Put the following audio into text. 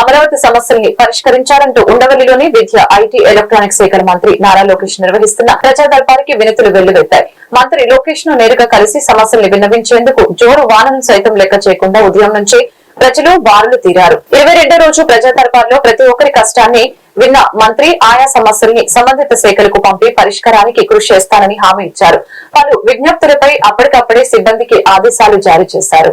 అమరావతి సమస్యల్ని పరిష్కరించాలంటూ ఉండవల్లిలోని విద్య IT electronic శాఖల మంత్రి నారా లోకేష్ నిర్వహిస్తున్న ప్రజాదర్బారికి వినతులు వెల్లువెత్తాయి. మంత్రి లోకేష్ను నేరుగా కలిసి సమస్యల్ని విన్నవించేందుకు జోరు వానను సైతం లెక్క చేయకుండా ఉదయం నుంచి ప్రజలు బారులు తీరారు. ఇరవై రెండో రోజు ప్రజా దర్బార్లో ప్రతి ఒక్కరి కష్టాన్ని విన్న మంత్రి ఆయా సమస్యల్ని సంబంధిత శాఖలకు పంపి పరిష్కారానికి కృషి చేస్తానని హామీ ఇచ్చారు. పలు విజ్ఞప్తులపై అప్పటికప్పుడే సిబ్బందికి ఆదేశాలు జారీ చేశారు.